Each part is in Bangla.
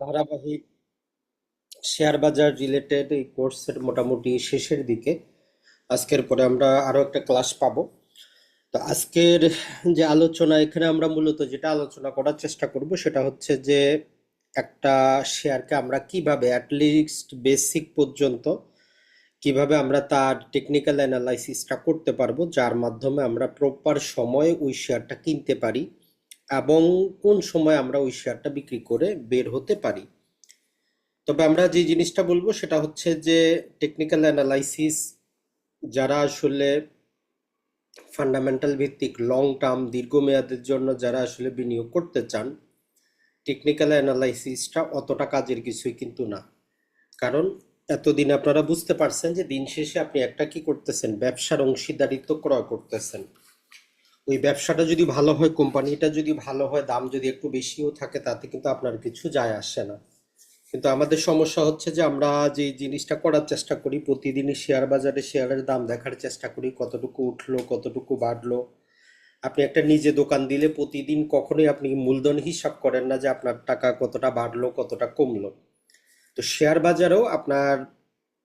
ধারাবাহিক শেয়ার বাজার রিলেটেড এই কোর্সের মোটামুটি শেষের দিকে। আজকের পরে আমরা আরও একটা ক্লাস পাবো। তো আজকের যে আলোচনা, এখানে আমরা মূলত যেটা আলোচনা করার চেষ্টা করব সেটা হচ্ছে যে একটা শেয়ারকে আমরা কীভাবে অ্যাটলিস্ট বেসিক পর্যন্ত কীভাবে আমরা তার টেকনিক্যাল অ্যানালাইসিসটা করতে পারব, যার মাধ্যমে আমরা প্রপার সময়ে ওই শেয়ারটা কিনতে পারি। এবং কোন সময় আমরা ওই শেয়ারটা বিক্রি করে বের হতে পারি। তবে আমরা যে জিনিসটা বলব সেটা হচ্ছে যে টেকনিক্যাল অ্যানালাইসিস যারা আসলে ফান্ডামেন্টাল ভিত্তিক লং টার্ম দীর্ঘমেয়াদের জন্য যারা আসলে বিনিয়োগ করতে চান টেকনিক্যাল অ্যানালাইসিসটা অতটা কাজের কিছুই কিন্তু না। কারণ এতদিন আপনারা বুঝতে পারছেন যে দিন শেষে আপনি একটা কি করতেছেন? ব্যবসার অংশীদারিত্ব ক্রয় করতেছেন। ওই ব্যবসাটা যদি ভালো হয়, কোম্পানিটা যদি ভালো হয়, দাম যদি একটু বেশিও থাকে, তাতে কিন্তু আপনার কিছু যায় আসে না। কিন্তু আমাদের সমস্যা হচ্ছে যে আমরা যে জিনিসটা করার চেষ্টা করি, প্রতিদিনই শেয়ার বাজারে শেয়ারের দাম দেখার চেষ্টা করি, কতটুকু উঠল, কতটুকু বাড়লো। আপনি একটা নিজে দোকান দিলে প্রতিদিন কখনোই আপনি মূলধন হিসাব করেন না যে আপনার টাকা কতটা বাড়লো, কতটা কমলো। তো শেয়ার বাজারেও আপনার,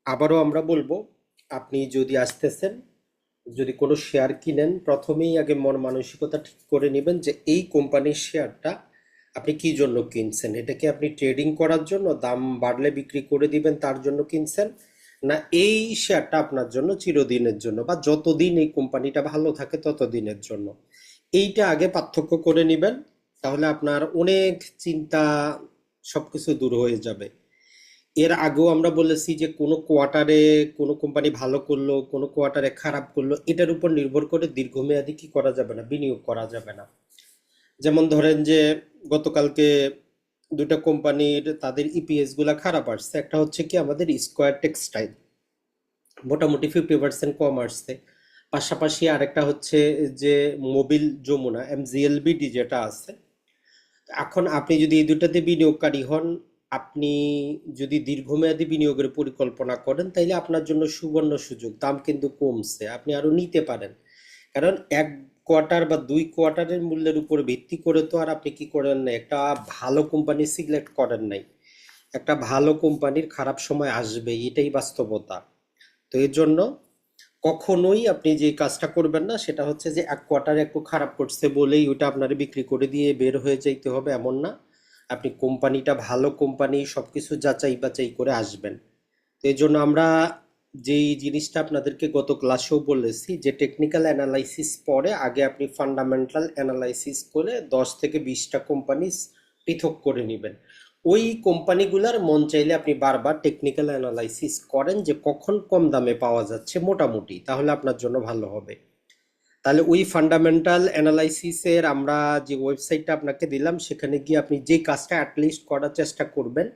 আবারও আমরা বলব, আপনি যদি আসতেছেন যদি কোনো শেয়ার কিনেন, প্রথমেই আগে মন মানসিকতা ঠিক করে নেবেন যে এই কোম্পানির শেয়ারটা আপনি কি জন্য কিনছেন? এটা কি আপনি ট্রেডিং করার জন্য, দাম বাড়লে বিক্রি করে দিবেন, তার জন্য কিনছেন? না, এই শেয়ারটা আপনার জন্য চিরদিনের জন্য বা যতদিন এই কোম্পানিটা ভালো থাকে ততদিনের জন্য। এইটা আগে পার্থক্য করে নেবেন, তাহলে আপনার অনেক চিন্তা সবকিছু দূর হয়ে যাবে। এর আগেও আমরা বলেছি যে কোনো কোয়ার্টারে কোনো কোম্পানি ভালো করল, কোনো কোয়ার্টারে খারাপ করল, এটার উপর নির্ভর করে দীর্ঘমেয়াদী কি করা যাবে না, বিনিয়োগ করা যাবে না। যেমন ধরেন যে গতকালকে দুটা কোম্পানির তাদের ইপিএসগুলা খারাপ আসছে, একটা হচ্ছে কি আমাদের স্কোয়ার টেক্সটাইল মোটামুটি ফিফটি পার্সেন্ট কম আসছে। পাশাপাশি আরেকটা হচ্ছে যে মোবিল যমুনা এমজিএলবিডি যেটা আছে, এখন আপনি যদি এই দুটাতে বিনিয়োগকারী হন আপনি যদি দীর্ঘমেয়াদী বিনিয়োগের পরিকল্পনা করেন, তাইলে আপনার জন্য সুবর্ণ সুযোগ। দাম কিন্তু কমছে, আপনি আরও নিতে পারেন। কারণ এক কোয়ার্টার বা দুই কোয়ার্টারের মূল্যের উপর ভিত্তি করে তো আর আপনি কি করেন না একটা ভালো কোম্পানি সিলেক্ট করেন নাই। একটা ভালো কোম্পানির খারাপ সময় আসবে এটাই বাস্তবতা। তো এর জন্য কখনোই আপনি যে কাজটা করবেন না, সেটা হচ্ছে যে এক কোয়ার্টার একটু খারাপ করছে বলেই ওটা আপনার বিক্রি করে দিয়ে বের হয়ে যাইতে হবে, এমন না। আপনি কোম্পানিটা ভালো কোম্পানি, সবকিছু যাচাই বাচাই করে আসবেন। তো এই জন্য আমরা যেই জিনিসটা আপনাদেরকে গত ক্লাসেও বলেছি যে টেকনিক্যাল অ্যানালাইসিস পরে আগে আপনি ফান্ডামেন্টাল অ্যানালাইসিস করে দশ থেকে বিশটা কোম্পানি পৃথক করে নেবেন। ওই কোম্পানিগুলার মন চাইলে আপনি বারবার টেকনিক্যাল অ্যানালাইসিস করেন যে কখন কম দামে পাওয়া যাচ্ছে মোটামুটি, তাহলে আপনার জন্য ভালো হবে। তাহলে ওই ফান্ডামেন্টাল অ্যানালাইসিসের আমরা যে ওয়েবসাইটটা আপনাকে দিলাম, সেখানে গিয়ে আপনি যে কাজটা অ্যাটলিস্ট করার চেষ্টা করবেন,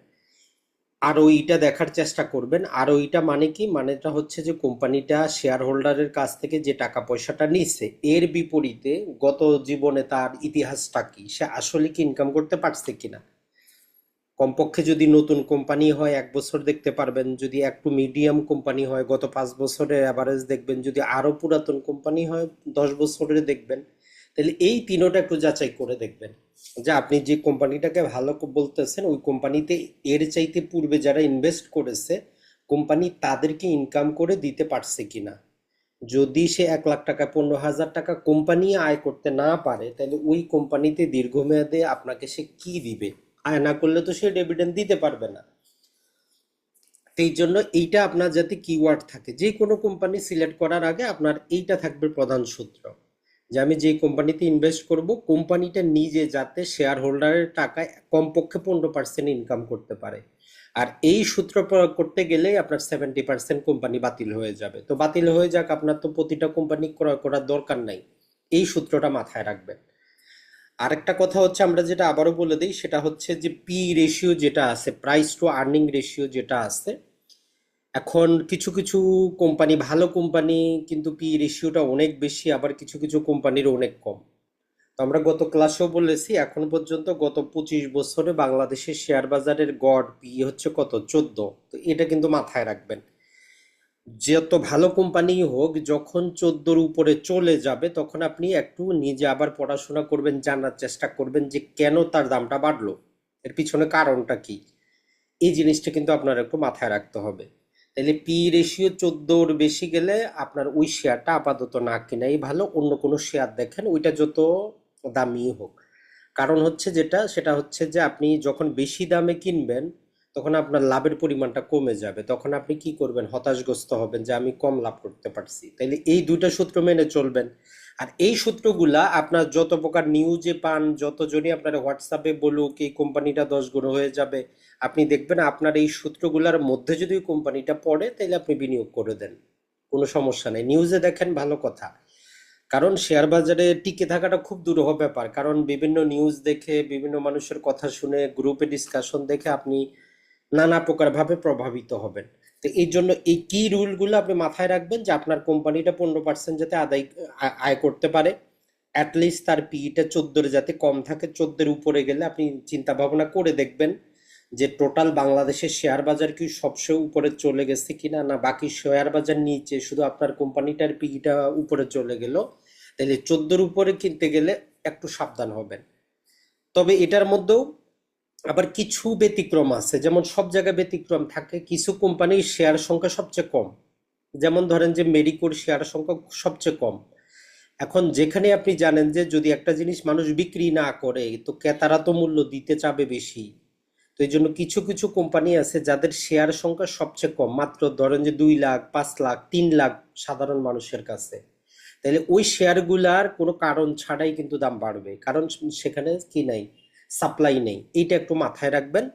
আর ওইটা দেখার চেষ্টা করবেন। আর ওইটা মানে কি? মানেটা হচ্ছে যে কোম্পানিটা শেয়ার হোল্ডারের কাছ থেকে যে টাকা পয়সাটা নিচ্ছে এর বিপরীতে গত জীবনে তার ইতিহাসটা কি? সে আসলে কি ইনকাম করতে পারছে কিনা? কমপক্ষে যদি নতুন কোম্পানি হয়, এক বছর দেখতে পারবেন। যদি একটু মিডিয়াম কোম্পানি হয়, গত পাঁচ বছরের অ্যাভারেজ দেখবেন। যদি আরও পুরাতন কোম্পানি হয়, দশ বছরের দেখবেন। তাহলে এই তিনোটা একটু যাচাই করে দেখবেন। যে আপনি যে কোম্পানিটাকে ভালো বলতেছেন, ওই কোম্পানিতে এর চাইতে পূর্বে যারা ইনভেস্ট করেছে, কোম্পানি তাদেরকে ইনকাম করে দিতে পারছে কিনা। যদি সে এক লাখ টাকা, পনেরো হাজার টাকা কোম্পানি আয় করতে না পারে, তাহলে ওই কোম্পানিতে দীর্ঘমেয়াদে আপনাকে সে কি দিবে? আয় না করলে তো সে ডিভিডেন্ড দিতে পারবে না। এই জন্য এইটা আপনার যাতে কিওয়ার্ড থাকে, যে কোনো কোম্পানি সিলেক্ট করার আগে আপনার এইটা থাকবে প্রধান সূত্র। যে আমি যে কোম্পানিতে ইনভেস্ট করব কোম্পানিটা নিজে যাতে শেয়ার হোল্ডারের টাকায় কমপক্ষে পনেরো পার্সেন্ট ইনকাম করতে পারে। আর এই সূত্র প্রয়োগ করতে গেলেই আপনার সেভেন্টি পার্সেন্ট কোম্পানি বাতিল হয়ে যাবে। তো বাতিল হয়ে যাক, আপনার তো প্রতিটা কোম্পানি ক্রয় করার দরকার নাই। এই সূত্রটা মাথায় রাখবেন। আরেকটা কথা হচ্ছে, আমরা যেটা আবারও বলে দিই, সেটা হচ্ছে যে পি রেশিও যেটা আছে প্রাইস টু আর্নিং রেশিও যেটা আছে, এখন কিছু কিছু কোম্পানি ভালো কোম্পানি কিন্তু পি রেশিওটা অনেক বেশি, আবার কিছু কিছু কোম্পানির অনেক কম। তো আমরা গত ক্লাসেও বলেছি, এখন পর্যন্ত গত পঁচিশ বছরে বাংলাদেশের শেয়ার বাজারের গড় পি হচ্ছে কত? চোদ্দ। তো এটা কিন্তু মাথায় রাখবেন। যত ভালো কোম্পানি হোক, যখন চোদ্দোর উপরে চলে যাবে, তখন আপনি একটু নিজে আবার পড়াশোনা করবেন, জানার চেষ্টা করবেন যে কেন তার দামটা বাড়লো। এর পিছনে কারণটা কি? এই জিনিসটা কিন্তু আপনার একটু মাথায় রাখতে হবে। তাহলে পি রেশিও চোদ্দোর বেশি গেলে আপনার ওই শেয়ারটা আপাতত না কেনাই ভালো, অন্য কোনো শেয়ার দেখেন, ওইটা যত দামি হোক। কারণ হচ্ছে যেটা, সেটা হচ্ছে যে আপনি যখন বেশি দামে কিনবেন তখন আপনার লাভের পরিমাণটা কমে যাবে। তখন আপনি কি করবেন? হতাশগ্রস্ত হবেন যে, আমি কম লাভ করতে পারছি। তাইলে এই দুইটা সূত্র মেনে চলবেন। আর এই সূত্রগুলা আপনার যত প্রকার নিউজে পান, যতজনই আপনার হোয়াটসঅ্যাপে বলুক, এই কোম্পানিটা দশ গুণ হয়ে যাবে, আপনি দেখবেন আপনার এই সূত্রগুলার মধ্যে যদি ওই কোম্পানিটা পড়ে তাহলে আপনি বিনিয়োগ করে দেন। কোনো সমস্যা নেই। নিউজে দেখেন, ভালো কথা। কারণ শেয়ার বাজারে টিকে থাকাটা খুব দুরূহ ব্যাপার। কারণ বিভিন্ন নিউজ দেখে, বিভিন্ন মানুষের কথা শুনে গ্রুপে ডিসকাশন দেখে আপনি নানা প্রকারভাবে প্রভাবিত হবেন। তো এই জন্য এই কি রুলগুলো আপনি মাথায় রাখবেন যে আপনার কোম্পানিটা পনেরো পার্সেন্ট যাতে আদায় আয় করতে পারে। অ্যাটলিস্ট তার পিইটা চোদ্দোর যাতে কম থাকে, চোদ্দোর উপরে গেলে আপনি চিন্তা ভাবনা করে দেখবেন যে টোটাল বাংলাদেশের শেয়ার বাজার কি সবসময় উপরে চলে গেছে কিনা, না বাকি শেয়ার বাজার নিচে শুধু আপনার কোম্পানিটার পিইটা উপরে চলে গেল। তাহলে চোদ্দোর উপরে কিনতে গেলে একটু সাবধান হবেন। তবে এটার মধ্যেও আবার কিছু ব্যতিক্রম আছে। যেমন সব জায়গায় ব্যতিক্রম থাকে, কিছু কোম্পানির শেয়ার সংখ্যা সবচেয়ে কম। যেমন ধরেন যে মেরিকোর শেয়ার সংখ্যা সবচেয়ে কম। এখন যেখানে আপনি জানেন যে যদি একটা জিনিস মানুষ বিক্রি না করে, তো ক্রেতারা তো মূল্য দিতে চাবে বেশি। তো এই জন্য কিছু কিছু কোম্পানি আছে যাদের শেয়ার সংখ্যা সবচেয়ে কম। মাত্র ধরেন যে দুই লাখ, পাঁচ লাখ, তিন লাখ সাধারণ মানুষের কাছে। তাহলে ওই শেয়ারগুলার কোনো কারণ ছাড়াই কিন্তু দাম বাড়বে। কারণ সেখানে কি নাই? সাপ্লাই নেই। এইটা একটু মাথায় রাখবেন।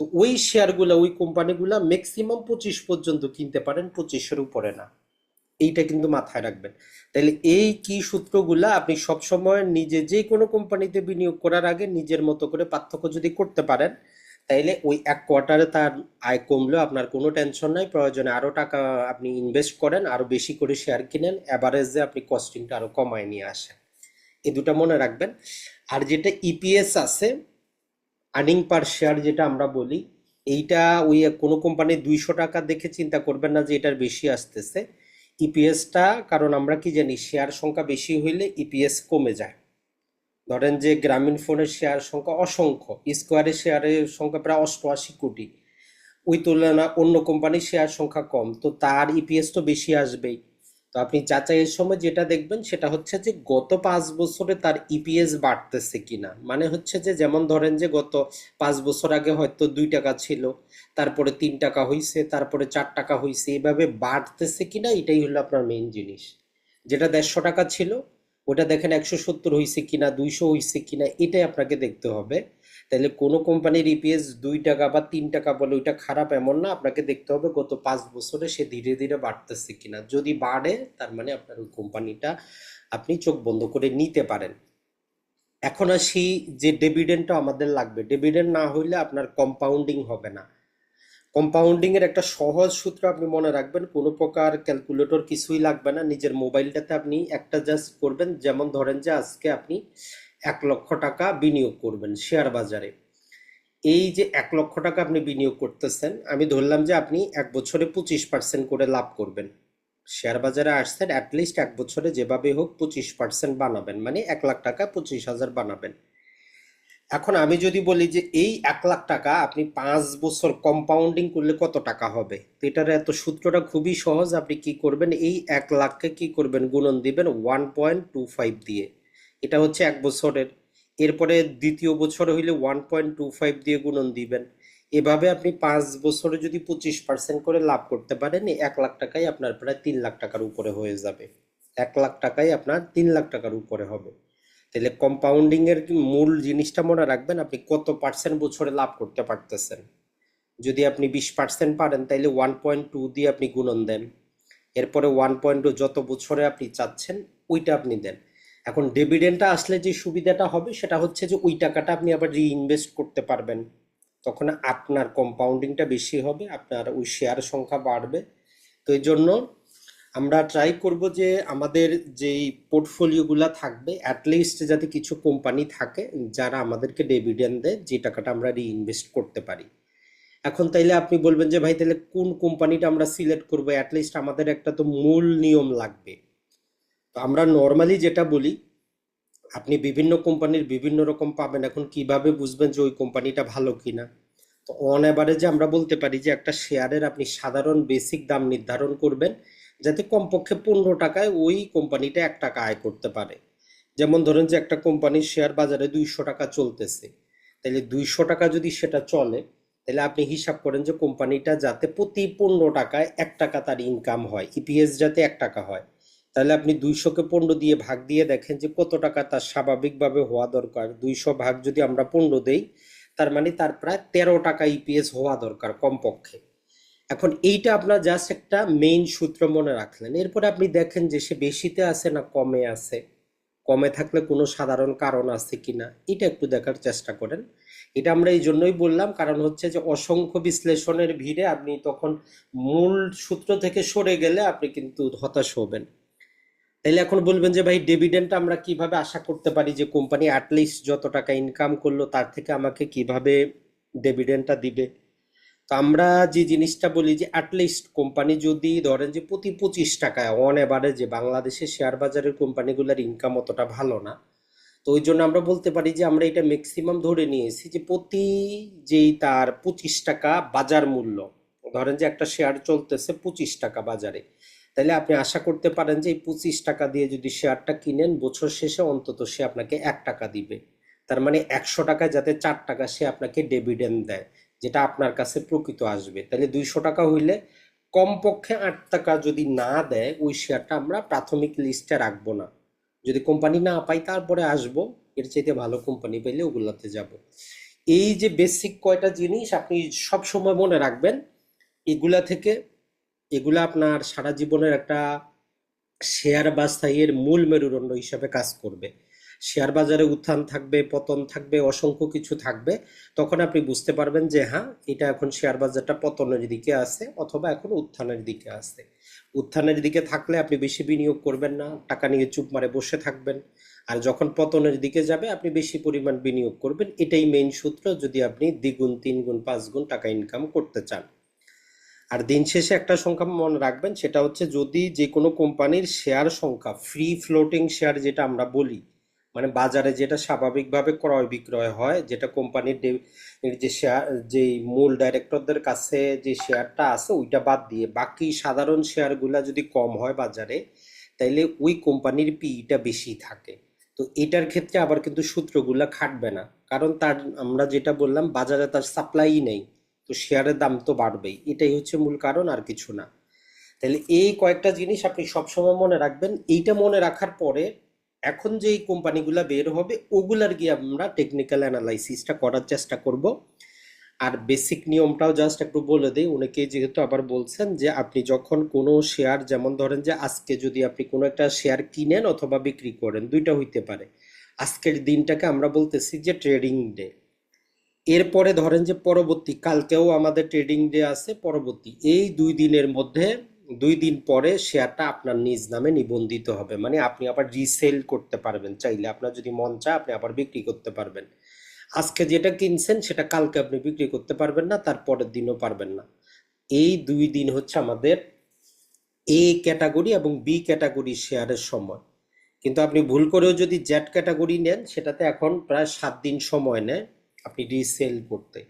তো ওই শেয়ারগুলা, ওই কোম্পানিগুলা ম্যাক্সিমাম পঁচিশ পর্যন্ত কিনতে পারেন, পঁচিশের উপরে না। এইটা কিন্তু মাথায় রাখবেন। তাহলে এই কি সূত্রগুলা আপনি সবসময় নিজে যে কোনো কোম্পানিতে বিনিয়োগ করার আগে নিজের মতো করে পার্থক্য যদি করতে পারেন, তাইলে ওই এক কোয়ার্টারে তার আয় কমলেও আপনার কোনো টেনশন নাই। প্রয়োজনে আরও টাকা আপনি ইনভেস্ট করেন আরও বেশি করে শেয়ার কিনেন। অ্যাভারেজে আপনি কস্টিংটা আরও কমায় নিয়ে আসেন। এই দুটা মনে রাখবেন। আর যেটা ইপিএস আছে আর্নিং পার শেয়ার যেটা আমরা বলি, এইটা ওই কোনো কোম্পানি দুইশো টাকা দেখে চিন্তা করবেন না যে এটার বেশি আসতেছে। ইপিএসটা কারণ আমরা কি জানি শেয়ার সংখ্যা বেশি হইলে ইপিএস কমে যায়। ধরেন যে গ্রামীণ ফোনের শেয়ার সংখ্যা অসংখ্য স্কোয়ারের শেয়ারের সংখ্যা প্রায় অষ্টআশি কোটি। ওই তুলনা অন্য কোম্পানির শেয়ার সংখ্যা কম, তো তার ইপিএস তো বেশি আসবেই। তো আপনি যাচাইয়ের সময় যেটা দেখবেন সেটা হচ্ছে যে গত পাঁচ বছরে তার ইপিএস বাড়তেছে কিনা। মানে হচ্ছে যে যেমন ধরেন যে গত পাঁচ বছর আগে হয়তো দুই টাকা ছিল, তারপরে তিন টাকা হইছে, তারপরে চার টাকা হইছে, এভাবে বাড়তেছে কিনা এটাই হলো আপনার মেইন জিনিস। যেটা দেড়শো টাকা ছিল ওটা দেখেন একশো সত্তর হইছে কিনা, দুইশো হইছে কিনা, এটাই আপনাকে দেখতে হবে। তাহলে কোনো কোম্পানির ইপিএস দুই টাকা বা তিন টাকা বলে ওইটা খারাপ এমন না, আপনাকে দেখতে হবে গত পাঁচ বছরে সে ধীরে ধীরে বাড়তেছে কিনা। যদি বাড়ে, তার মানে আপনার ওই কোম্পানিটা আপনি চোখ বন্ধ করে নিতে পারেন। এখন আসি যে ডিভিডেন্ডটা আমাদের লাগবে। ডিভিডেন্ড না হইলে আপনার কম্পাউন্ডিং হবে না। কম্পাউন্ডিং এর একটা সহজ সূত্র আপনি মনে রাখবেন, কোনো প্রকার ক্যালকুলেটর কিছুই লাগবে না। নিজের মোবাইলটাতে আপনি একটা জাস্ট করবেন, যেমন ধরেন যে আজকে আপনি এক লক্ষ টাকা বিনিয়োগ করবেন শেয়ার বাজারে। এই যে এক লক্ষ টাকা আপনি বিনিয়োগ করতেছেন, আমি ধরলাম যে আপনি এক বছরে পঁচিশ পার্সেন্ট করে লাভ করবেন। শেয়ার বাজারে আসছেন অ্যাটলিস্ট এক বছরে যেভাবে হোক পঁচিশ পার্সেন্ট বানাবেন মানে এক লাখ টাকা পঁচিশ হাজার বানাবেন। এখন আমি যদি বলি যে এই এক লাখ টাকা আপনি পাঁচ বছর কম্পাউন্ডিং করলে কত টাকা হবে? এটার এত সূত্রটা খুবই সহজ, আপনি কি করবেন? এই এক লাখকে কি করবেন? গুণন দিবেন ওয়ান পয়েন্ট টু ফাইভ দিয়ে। এটা হচ্ছে এক বছরের। এরপরে দ্বিতীয় বছর হইলে ওয়ান পয়েন্ট টু ফাইভ দিয়ে গুণন দিবেন। এভাবে আপনি পাঁচ বছরে যদি পঁচিশ পার্সেন্ট করে লাভ করতে পারেন এক লাখ টাকাই আপনার প্রায় তিন লাখ টাকার উপরে হয়ে যাবে। এক লাখ টাকাই আপনার তিন লাখ টাকার উপরে হবে। তাহলে কম্পাউন্ডিং এর কি মূল জিনিসটা মনে রাখবেন? আপনি কত পার্সেন্ট বছরে লাভ করতে পারতেছেন? যদি আপনি বিশ পার্সেন্ট পারেন তাইলে ওয়ান পয়েন্ট টু দিয়ে আপনি গুণন দেন। এরপরে ওয়ান পয়েন্ট টু যত বছরে আপনি চাচ্ছেন, ওইটা আপনি দেন। এখন ডিভিডেন্ডটা আসলে যে সুবিধাটা হবে, সেটা হচ্ছে যে ওই টাকাটা আপনি আবার রিইনভেস্ট করতে পারবেন। তখন আপনার কম্পাউন্ডিংটা বেশি হবে, আপনার ওই শেয়ার সংখ্যা বাড়বে। তো এই জন্য আমরা ট্রাই করব যে আমাদের যেই পোর্টফোলিওগুলো থাকবে অ্যাটলিস্ট যাতে কিছু কোম্পানি থাকে যারা আমাদেরকে ডিভিডেন্ড দেয়, যে টাকাটা আমরা রিইনভেস্ট করতে পারি। এখন তাইলে আপনি বলবেন যে, ভাই তাহলে কোন কোম্পানিটা আমরা সিলেক্ট করব? অ্যাটলিস্ট আমাদের একটা তো মূল নিয়ম লাগবে। তো আমরা নর্মালি যেটা বলি, আপনি বিভিন্ন কোম্পানির বিভিন্ন রকম পাবেন। এখন কীভাবে বুঝবেন যে ওই কোম্পানিটা ভালো কিনা? তো অন অ্যাভারেজে আমরা বলতে পারি যে, একটা শেয়ারের আপনি সাধারণ বেসিক দাম নির্ধারণ করবেন। যাতে কমপক্ষে পনেরো টাকায় ওই কোম্পানিটা এক টাকা আয় করতে পারে। যেমন ধরেন যে একটা কোম্পানির শেয়ার বাজারে দুইশো টাকা চলতেছে। তাহলে দুইশো টাকা যদি সেটা চলে তাহলে আপনি হিসাব করেন যে কোম্পানিটা যাতে প্রতি পনেরো টাকায় এক টাকা তার ইনকাম হয় ইপিএস যাতে এক টাকা হয়। তাহলে আপনি দুইশোকে পনেরো দিয়ে ভাগ দিয়ে দেখেন যে কত টাকা তার স্বাভাবিকভাবে হওয়া দরকার। দুইশো ভাগ যদি আমরা পনেরো দেই, তার মানে তার প্রায় তেরো টাকা ইপিএস হওয়া দরকার কমপক্ষে। এখন এইটা আপনার জাস্ট একটা মেইন সূত্র মনে রাখলেন। এরপরে আপনি দেখেন যে সে বেশিতে আছে না কমে আছে। কমে থাকলে কোনো সাধারণ কারণ আছে কি না এটা একটু দেখার চেষ্টা করেন। এটা আমরা এই জন্যই বললাম, কারণ হচ্ছে যে অসংখ্য বিশ্লেষণের ভিড়ে আপনি তখন মূল সূত্র থেকে সরে গেলে আপনি কিন্তু হতাশ হবেন। তাইলে এখন বলবেন যে, ভাই ডিভিডেন্ড আমরা কীভাবে আশা করতে পারি যে কোম্পানি অ্যাটলিস্ট যত টাকা ইনকাম করল, তার থেকে আমাকে কীভাবে ডিভিডেন্ডটা দিবে? তো আমরা যে জিনিসটা বলি যে অ্যাটলিস্ট কোম্পানি যদি ধরেন যে প্রতি পঁচিশ টাকায় অন এবারে যে বাংলাদেশের শেয়ার বাজারের কোম্পানিগুলোর ইনকাম অতটা ভালো না, তো ওই জন্য আমরা বলতে পারি যে আমরা এটা ম্যাক্সিমাম ধরে নিয়েছি যে প্রতি যেই তার পঁচিশ টাকা বাজার মূল্য, ধরেন যে একটা শেয়ার চলতেছে পঁচিশ টাকা বাজারে, তাহলে আপনি আশা করতে পারেন যে এই পঁচিশ টাকা দিয়ে যদি শেয়ারটা কিনেন, বছর শেষে অন্তত সে আপনাকে এক টাকা দিবে, তার মানে একশো টাকায় যাতে চার টাকা সে আপনাকে ডেভিডেন্ড দেয়। যেটা আপনার কাছে প্রকৃত আসবে। তাহলে দুইশো টাকা হইলে কমপক্ষে আট টাকা যদি না দেয়, ওই শেয়ারটা আমরা প্রাথমিক লিস্টে রাখব না। যদি কোম্পানি না পাই, তারপরে আসব। এর চাইতে ভালো কোম্পানি পেলে ওগুলাতে যাব। এই যে বেসিক কয়টা জিনিস আপনি সব সময় মনে রাখবেন, এগুলা থেকে, এগুলা আপনার সারা জীবনের একটা শেয়ার বাছাইয়ের মূল মেরুদণ্ড হিসাবে কাজ করবে। শেয়ার বাজারে উত্থান থাকবে, পতন থাকবে, অসংখ্য কিছু থাকবে, তখন আপনি বুঝতে পারবেন যে হ্যাঁ এটা এখন শেয়ার বাজারটা পতনের দিকে আছে অথবা এখন উত্থানের দিকে আছে। উত্থানের দিকে থাকলে আপনি বেশি বিনিয়োগ করবেন না, টাকা নিয়ে চুপ মারে বসে থাকবেন। আর যখন পতনের দিকে যাবে, আপনি বেশি পরিমাণ বিনিয়োগ করবেন, এটাই মেইন সূত্র যদি আপনি দ্বিগুণ তিন গুণ পাঁচ গুণ টাকা ইনকাম করতে চান। আর দিন শেষে একটা সংখ্যা মনে রাখবেন, সেটা হচ্ছে যদি যে কোনো কোম্পানির শেয়ার সংখ্যা ফ্রি ফ্লোটিং শেয়ার যেটা আমরা বলি মানে বাজারে যেটা স্বাভাবিকভাবে ক্রয় বিক্রয় হয়, যেটা কোম্পানির যে শেয়ার যে মূল ডাইরেক্টরদের কাছে যে শেয়ারটা আছে, ওইটা বাদ দিয়ে বাকি সাধারণ শেয়ারগুলা যদি কম হয় বাজারে, তাইলে ওই কোম্পানির পিইটা বেশি থাকে। তো এটার ক্ষেত্রে আবার কিন্তু সূত্রগুলা খাটবে না। কারণ তার, আমরা যেটা বললাম, বাজারে তার সাপ্লাই নেই, তো শেয়ারের দাম তো বাড়বেই। এটাই হচ্ছে মূল কারণ, আর কিছু না। তাহলে এই কয়েকটা জিনিস আপনি সবসময় মনে রাখবেন। এইটা মনে রাখার পরে এখন যে কোম্পানিগুলো বের হবে, ওগুলার গিয়ে আমরা টেকনিক্যাল অ্যানালাইসিসটা করার চেষ্টা করব। আর বেসিক নিয়মটাও জাস্ট একটু বলে দিই অনেকে যেহেতু আবার বলছেন যে আপনি যখন কোনো শেয়ার যেমন ধরেন যে আজকে যদি আপনি কোনো একটা শেয়ার কিনেন অথবা বিক্রি করেন, দুইটা হইতে পারে। আজকের দিনটাকে আমরা বলতেছি যে ট্রেডিং ডে এরপরে ধরেন যে পরবর্তী, কালকেও আমাদের ট্রেডিং ডে আছে, পরবর্তী। এই দুই দিনের মধ্যে দুই দিন পরে শেয়ারটা আপনার নিজ নামে নিবন্ধিত হবে। মানে আপনি আবার রিসেল করতে পারবেন। চাইলে আপনার যদি মন চায়, আপনি আবার বিক্রি করতে পারবেন। আজকে যেটা কিনছেন, সেটা কালকে আপনি বিক্রি করতে পারবেন না, তার পরের দিনও পারবেন না। এই দুই দিন হচ্ছে আমাদের এ ক্যাটাগরি এবং বি ক্যাটাগরি শেয়ারের সময়। কিন্তু আপনি ভুল করেও যদি জেড ক্যাটাগরি নেন, সেটাতে এখন প্রায় সাত দিন সময় নেয় আপনি রিসেল করতে।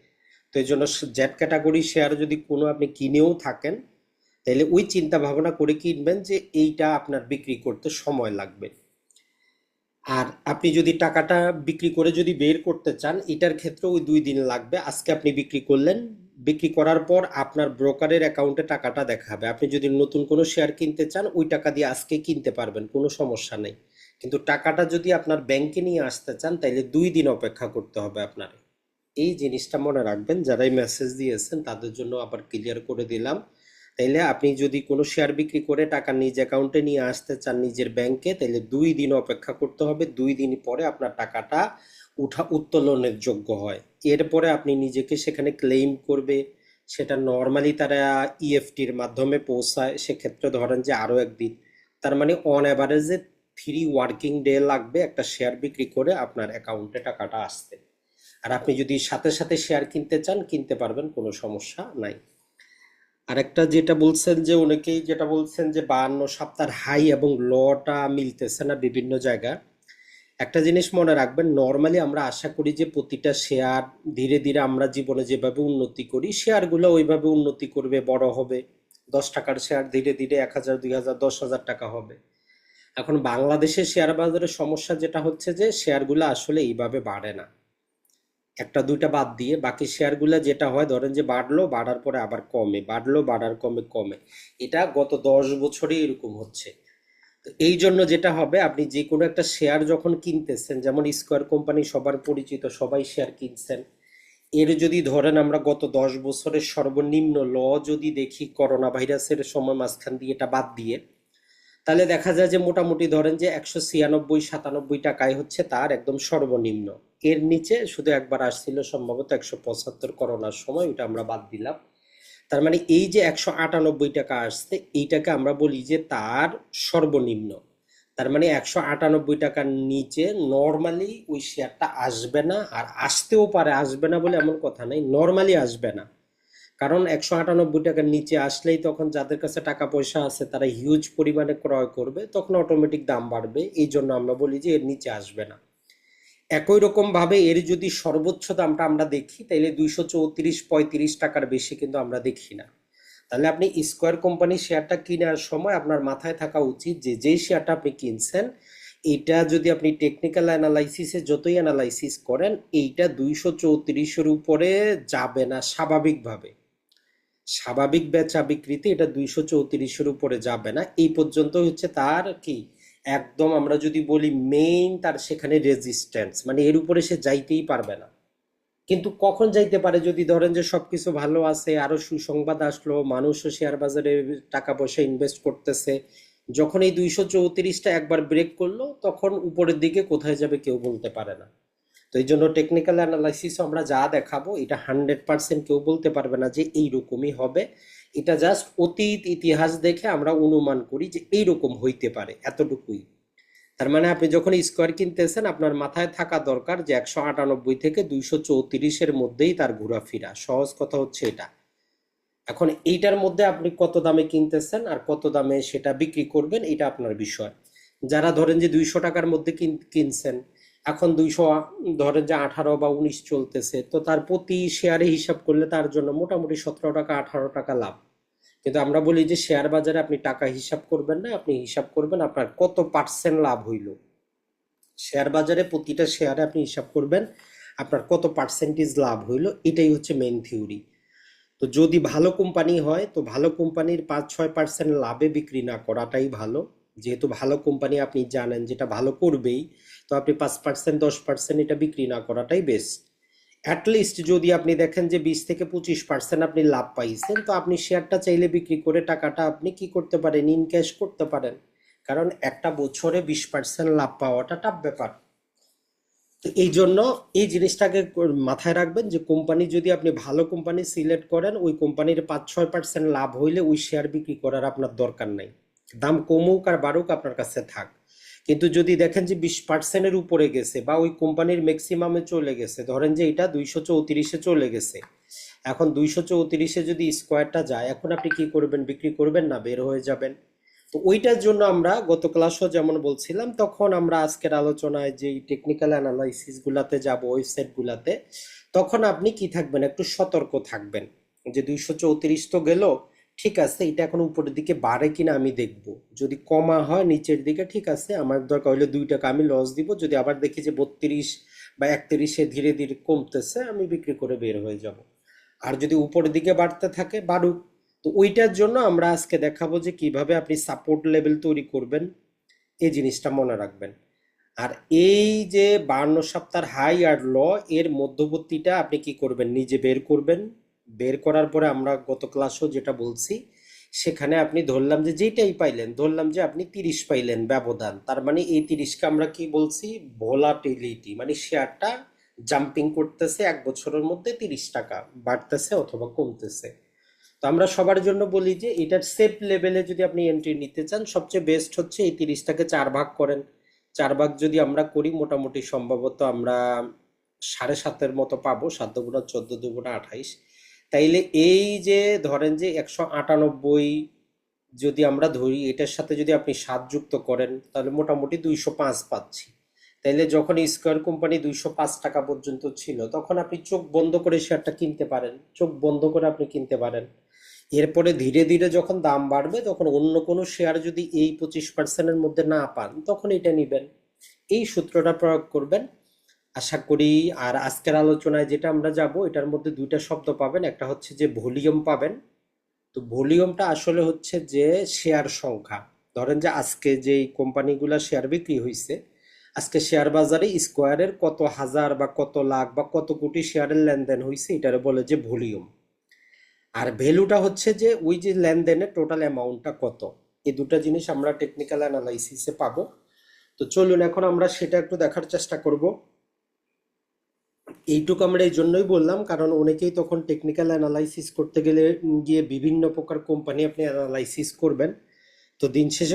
তো এই জন্য জেড ক্যাটাগরি শেয়ার যদি কোনো আপনি কিনেও থাকেন তাহলে ওই চিন্তা ভাবনা করে কিনবেন যে এইটা আপনার বিক্রি করতে সময় লাগবে। আর আপনি যদি টাকাটা বিক্রি করে যদি বের করতে চান, এটার ক্ষেত্রে ওই দুই দিন লাগবে। আজকে আপনি বিক্রি করলেন, বিক্রি করার পর আপনার ব্রোকারের অ্যাকাউন্টে টাকাটা দেখাবে আপনি যদি নতুন কোনো শেয়ার কিনতে চান, ওই টাকা দিয়ে আজকে কিনতে পারবেন, কোনো সমস্যা নেই। কিন্তু টাকাটা যদি আপনার ব্যাংকে নিয়ে আসতে চান তাহলে দুই দিন অপেক্ষা করতে হবে আপনার। এই জিনিসটা মনে রাখবেন, যারাই মেসেজ দিয়েছেন, তাদের জন্য আবার ক্লিয়ার করে দিলাম। তাইলে আপনি যদি কোনো শেয়ার বিক্রি করে টাকা নিজ অ্যাকাউন্টে নিয়ে আসতে চান নিজের ব্যাংকে তাহলে দুই দিন অপেক্ষা করতে হবে। দুই দিন পরে আপনার টাকাটা উঠা উত্তোলনের যোগ্য হয়। এরপরে আপনি নিজেকে সেখানে ক্লেম করবে। সেটা নর্মালি তারা ইএফটির মাধ্যমে পৌঁছায়। সেক্ষেত্রে ধরেন যে আরও একদিন। তার মানে অন অ্যাভারেজে থ্রি ওয়ার্কিং ডে লাগবে একটা শেয়ার বিক্রি করে আপনার অ্যাকাউন্টে টাকাটা আসতে। আর আপনি যদি সাথে সাথে শেয়ার কিনতে চান, কিনতে পারবেন, কোনো সমস্যা নাই। আরেকটা যেটা বলছেন যে অনেকেই যেটা বলছেন যে বাহান্ন সপ্তাহ হাই এবং লটা মিলতেছে না বিভিন্ন জায়গা একটা জিনিস মনে রাখবেন নর্মালি আমরা আশা করি যে প্রতিটা শেয়ার ধীরে ধীরে আমরা জীবনে যেভাবে উন্নতি করি শেয়ারগুলো ওইভাবে উন্নতি করবে, বড় হবে। দশ টাকার শেয়ার ধীরে ধীরে এক হাজার, দুই হাজার, দশ হাজার টাকা হবে। এখন বাংলাদেশের শেয়ার বাজারের সমস্যা যেটা হচ্ছে যে শেয়ারগুলো আসলে এইভাবে বাড়ে না। একটা, দুইটা বাদ দিয়ে বাকি শেয়ারগুলো যেটা হয়, ধরেন যে বাড়লো, বাড়ার পরে আবার কমে। বাড়লো, বাড়ার কমে কমে। এটা গত দশ বছরই এরকম হচ্ছে। এই জন্য যেটা হবে, আপনি যে কোনো একটা শেয়ার যখন কিনতেছেন, যেমন স্কোয়ার কোম্পানি সবার পরিচিত, সবাই শেয়ার কিনছেন। এর যদি ধরেন আমরা গত দশ বছরের সর্বনিম্ন ল যদি দেখি করোনা ভাইরাসের সময় মাঝখান দিয়ে এটা বাদ দিয়ে তাহলে দেখা যায় যে মোটামুটি ধরেন যে একশো ছিয়ানব্বই, সাতানব্বই টাকায় হচ্ছে তার একদম সর্বনিম্ন। এর নিচে শুধু একবার আসছিল সম্ভবত একশো পঁচাত্তর করোনার সময় ওটা আমরা বাদ দিলাম। তার মানে এই যে একশো আটানব্বই টাকা আসছে, এইটাকে আমরা বলি যে তার সর্বনিম্ন। তার মানে একশো আটানব্বই টাকার নিচে নর্মালি ওই শেয়ারটা আসবে না, আর আসতেও পারে, আসবে না বলে এমন কথা নেই নর্মালি আসবে না। কারণ একশো আটানব্বই টাকার নিচে আসলেই তখন যাদের কাছে টাকা পয়সা আছে, তারা হিউজ পরিমাণে ক্রয় করবে, তখন অটোমেটিক দাম বাড়বে। এই জন্য আমরা বলি যে এর নিচে আসবে না। একই রকম ভাবে এর যদি সর্বোচ্চ দামটা আমরা দেখি তাহলে দুইশো চৌত্রিশ পঁয়ত্রিশ টাকার বেশি কিন্তু আমরা দেখি না। তাহলে আপনি স্কোয়ার কোম্পানির শেয়ারটা কেনার সময় আপনার মাথায় থাকা উচিত যে যেই শেয়ারটা আপনি কিনছেন এটা যদি আপনি টেকনিক্যাল অ্যানালাইসিসে যতই অ্যানালাইসিস করেন, এইটা দুইশো চৌত্রিশের উপরে যাবে না স্বাভাবিকভাবে। স্বাভাবিক বেচা বিক্রিতে এটা দুইশো চৌত্রিশের উপরে যাবে না। এই পর্যন্ত হচ্ছে তার কি, একদম আমরা যদি বলি মেইন তার সেখানে রেজিস্ট্যান্স মানে এর উপরে সে যাইতেই পারবে না। কিন্তু কখন যাইতে পারে? যদি ধরেন যে সবকিছু ভালো আছে, আরও সুসংবাদ আসলো, মানুষও শেয়ার বাজারে টাকা পয়সা ইনভেস্ট করতেছে, যখন এই দুইশো চৌত্রিশটা একবার ব্রেক করল, তখন উপরের দিকে কোথায় যাবে কেউ বলতে পারে না। তো এই জন্য টেকনিক্যাল অ্যানালাইসিস আমরা যা দেখাবো, এটা হান্ড্রেড পার্সেন্ট কেউ বলতে পারবে না যে এইরকমই হবে। এটা জাস্ট অতীত ইতিহাস দেখে আমরা অনুমান করি যে এইরকম হইতে পারে, এতটুকুই। তার মানে আপনি যখন স্কোয়ার কিনতেছেন, আপনার মাথায় থাকা দরকার যে একশো আটানব্বই থেকে দুইশো চৌত্রিশের মধ্যেই তার ঘোরাফেরা। সহজ কথা হচ্ছে এটা। এখন এইটার মধ্যে আপনি কত দামে কিনতেছেন আর কত দামে সেটা বিক্রি করবেন, এটা আপনার বিষয়। যারা ধরেন যে দুইশো টাকার মধ্যে কিন- কিনছেন এখন দুইশো, ধরেন যে আঠারো বা উনিশ চলতেছে, তো তার প্রতি শেয়ারে হিসাব করলে তার জন্য মোটামুটি সতেরো টাকা, আঠারো টাকা লাভ। কিন্তু আমরা বলি যে শেয়ার বাজারে আপনি টাকা হিসাব করবেন না, আপনি হিসাব করবেন আপনার কত পার্সেন্ট লাভ হইল। শেয়ার বাজারে প্রতিটা শেয়ারে আপনি হিসাব করবেন আপনার কত পার্সেন্টেজ লাভ হইল, এটাই হচ্ছে মেন থিওরি তো যদি ভালো কোম্পানি হয়, তো ভালো কোম্পানির পাঁচ, ছয় পার্সেন্ট লাভে বিক্রি না করাটাই ভালো। যেহেতু ভালো কোম্পানি আপনি জানেন যেটা ভালো করবেই তো আপনি পাঁচ পার্সেন্ট দশ পার্সেন্ট এটা বিক্রি না করাটাই বেস্ট অ্যাটলিস্ট যদি আপনি দেখেন যে বিশ থেকে পঁচিশ পার্সেন্ট আপনি লাভ পাইছেন, তো আপনি শেয়ারটা চাইলে বিক্রি করে টাকাটা আপনি কি করতে পারেন? ইন ক্যাশ করতে পারেন। কারণ একটা বছরে বিশ পার্সেন্ট লাভ পাওয়াটা টাফ ব্যাপার। তো এই জন্য এই জিনিসটাকে মাথায় রাখবেন যে কোম্পানি যদি আপনি ভালো কোম্পানি সিলেক্ট করেন, ওই কোম্পানির পাঁচ ছয় পার্সেন্ট লাভ হইলে ওই শেয়ার বিক্রি করার আপনার দরকার নাই। দাম কমুক আর বাড়ুক আপনার কাছে থাক। কিন্তু যদি দেখেন যে বিশ পার্সেন্টের উপরে গেছে বা ওই কোম্পানির ম্যাক্সিমামে চলে গেছে, ধরেন যে এটা দুইশো চৌত্রিশে চলে গেছে। এখন দুইশো চৌত্রিশে যদি স্কোয়ারটা যায়, এখন আপনি কি করবেন? বিক্রি করবেন না, বের হয়ে যাবেন? তো ওইটার জন্য আমরা গত ক্লাসও যেমন বলছিলাম, তখন আমরা আজকের আলোচনায় যে টেকনিক্যাল অ্যানালাইসিস গুলাতে যাব ওয়েবসাইট গুলাতে, তখন আপনি কি থাকবেন? একটু সতর্ক থাকবেন। যে দুইশো চৌত্রিশ তো গেল ঠিক আছে, এটা এখন উপরের দিকে বাড়ে কিনা আমি দেখব। যদি কমা হয়, নিচের দিকে ঠিক আছে, আমার দরকার হলে দুই টাকা আমি লস দিব। যদি আবার দেখি যে বত্রিশ বা একত্রিশে ধীরে ধীরে কমতেছে, আমি বিক্রি করে বের হয়ে যাব। আর যদি উপরের দিকে বাড়তে থাকে, বাড়ুক। তো ওইটার জন্য আমরা আজকে দেখাবো যে কীভাবে আপনি সাপোর্ট লেভেল তৈরি করবেন। এই জিনিসটা মনে রাখবেন। আর এই যে বান্ন সপ্তাহ হাই আর ল এর মধ্যবর্তীটা আপনি কি করবেন? নিজে বের করবেন। বের করার পরে আমরা গত ক্লাসও যেটা বলছি, সেখানে আপনি ধরলাম যে যেটাই পাইলেন, ধরলাম যে আপনি তিরিশ পাইলেন ব্যবধান, তার মানে এই তিরিশকে আমরা কি বলছি? ভোলাটিলিটি মানে শেয়ারটা জাম্পিং করতেছে এক বছরের মধ্যে তিরিশ টাকা বাড়তেছে অথবা কমতেছে। তো আমরা সবার জন্য বলি যে এটার সেফ লেভেলে যদি আপনি এন্ট্রি নিতে চান, সবচেয়ে বেস্ট হচ্ছে এই তিরিশটাকে চার ভাগ করেন। চার ভাগ যদি আমরা করি, মোটামুটি সম্ভবত আমরা সাড়ে সাতের মতো পাবো, সাত দুগুণা চোদ্দ দুগুণা আঠাইশ। তাইলে এই যে ধরেন যে একশো আটানব্বই যদি আমরা ধরি, এটার সাথে যদি আপনি সাত যুক্ত করেন, তাহলে মোটামুটি দুইশো পাঁচ পাচ্ছি। তাইলে যখন স্কোয়ার কোম্পানি দুইশো পাঁচ টাকা পর্যন্ত ছিল, তখন আপনি চোখ বন্ধ করে শেয়ারটা কিনতে পারেন। চোখ বন্ধ করে আপনি কিনতে পারেন। এরপরে ধীরে ধীরে যখন দাম বাড়বে, তখন অন্য কোনো শেয়ার যদি এই পঁচিশ পার্সেন্টের মধ্যে না পান, তখন এটা নেবেন। এই সূত্রটা প্রয়োগ করবেন আশা করি আর আজকের আলোচনায় যেটা আমরা যাব, এটার মধ্যে দুইটা শব্দ পাবেন। একটা হচ্ছে যে ভলিউম পাবেন। তো ভলিউমটা আসলে হচ্ছে যে শেয়ার সংখ্যা। ধরেন যে আজকে যেই কোম্পানিগুলা শেয়ার বিক্রি হয়েছে আজকে শেয়ার বাজারে স্কোয়ারের কত হাজার বা কত লাখ বা কত কোটি শেয়ারের লেনদেন হয়েছে এটারে বলে যে ভলিউম। আর ভ্যালুটা হচ্ছে যে ওই যে লেনদেনের টোটাল অ্যামাউন্টটা কত। এই দুটো জিনিস আমরা টেকনিক্যাল অ্যানালাইসিসে পাবো। তো চলুন এখন আমরা সেটা একটু দেখার চেষ্টা করব। এইটুকু আমরা এই জন্যই বললাম, কারণ অনেকেই তখন টেকনিক্যাল অ্যানালাইসিস করতে গেলে গিয়ে বিভিন্ন প্রকার কোম্পানি আপনি অ্যানালাইসিস করবেন। তো দিন শেষে